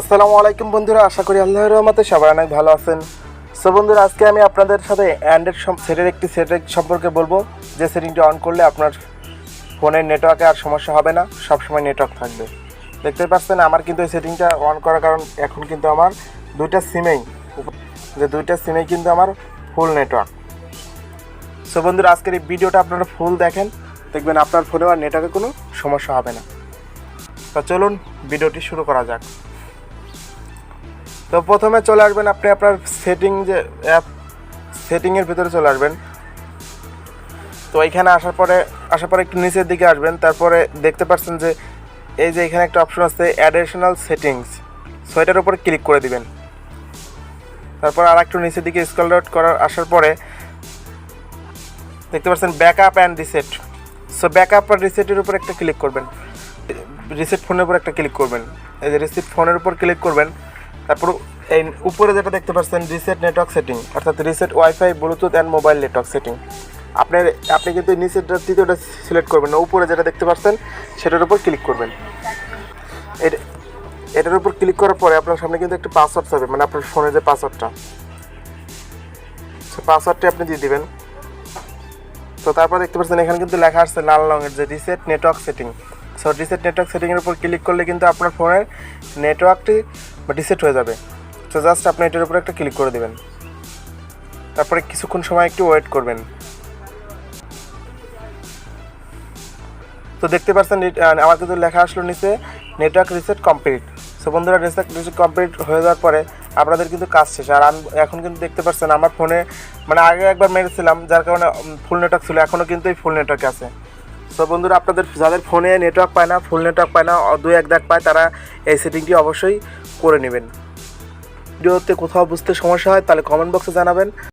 আসসালামু আলাইকুম বন্ধুরা, আশা করি আল্লাহর রহমতে সবাই অনেক ভালো আছেন। সো বন্ধুরা, আজকে আমি আপনাদের সাথে অ্যান্ড্রয়েড সেটের একটি সেটের সম্পর্কে বলব। যে সেটিংটি অন করলে আপনার ফোনের নেটওয়ার্কে আর সমস্যা হবে না, সবসময় নেটওয়ার্ক থাকবে। দেখতে পাচ্ছেন, আমার কিন্তু এই সেটিংটা অন করার কারণ এখন কিন্তু আমার দুইটা সিমেই যে দুইটা সিমেই কিন্তু আমার ফুল নেটওয়ার্ক সো বন্ধুরা, আজকের এই ভিডিওটা আপনারা ফুল দেখেন, দেখবেন আপনার ফোনে আর নেটওয়ার্কে কোনো সমস্যা হবে না। তো চলুন ভিডিওটি শুরু করা যাক। তো প্রথমে চলে আসবেন আপনি আপনার সেটিং যে অ্যাপ সেটিংয়ের ভিতরে চলে আসবেন। তো এইখানে আসার পরে আসার পরে একটু নিচের দিকে আসবেন। তারপরে দেখতে পাচ্ছেন যে এই যে এখানে একটা অপশন আছে অ্যাডিশনাল সেটিংস সো এটার উপরে ক্লিক করে দিবেন। তারপর আর একটু নিচের দিকে স্ক্রল আউট করার, আসার পরে দেখতে পাচ্ছেন backup and reset so backup আর রিসেটের উপর একটা ক্লিক করবেন। রিসেট ফোনের উপর একটা ক্লিক করবেন। এই যে রিসেট ফোনের উপর ক্লিক করবেন। তারপর এই উপরে যেটা দেখতে পাচ্ছেন রিসেট নেটওয়ার্ক সেটিং অর্থাৎ reset WiFi Bluetooth and mobile network setting আপনার, আপনি কিন্তু নিচেরটা তৃতীয়টা সিলেক্ট করবেন না, উপরে যেটা দেখতে পাচ্ছেন, সেটার উপর ক্লিক করবেন। এটা এটার উপর ক্লিক করার পরে আপনার সামনে কিন্তু একটা পাসওয়ার্ড থাকবে মানে আপনার ফোনের যে পাসওয়ার্ডটা সে পাসওয়ার্ডটি আপনি দিয়ে দিবেন। তো তারপর দেখতে পাচ্ছেন, এখানে কিন্তু লেখা আসছে লাল রঙের যে reset network setting so reset network সেটিংয়ের উপর ক্লিক করলে কিন্তু আপনার ফোনের নেটওয়ার্কটি রিসেট হয়ে যাবে। তো জাস্ট আপনি এটার উপর একটা ক্লিক করে দেবেন। তারপরে কিছুক্ষণ সময় একটু ওয়েট করবেন। তো দেখতে পাচ্ছেন আমার কিন্তু লেখা আসলো নিচে নেটওয়ার্ক রিসেট কমপ্লিট সো বন্ধুরা রিসেট রিসেট কমপ্লিট হয়ে যাওয়ার পরে আপনাদের কিন্তু কাজ শেষ। আর আমি এখন কিন্তু দেখতে পাচ্ছেন, আমার ফোনে মানে আগে একবার মেরেছিলাম যার কারণে ফুল নেটওয়ার্ক ছিল এখনও কিন্তু এই ফুল নেটওয়ার্ক আছে। সো বন্ধুরা, আপনাদের যাদের ফোনে নেটওয়ার্ক পায় না ফুল নেটওয়ার্ক পায় না দু এক দাগ পায়, তারা এই সেটিংটি অবশ্যই করে নেবেন। ভিডিওতে কোথাও বুঝতে সমস্যা হয়, তাহলে কমেন্ট বক্সে জানাবেন।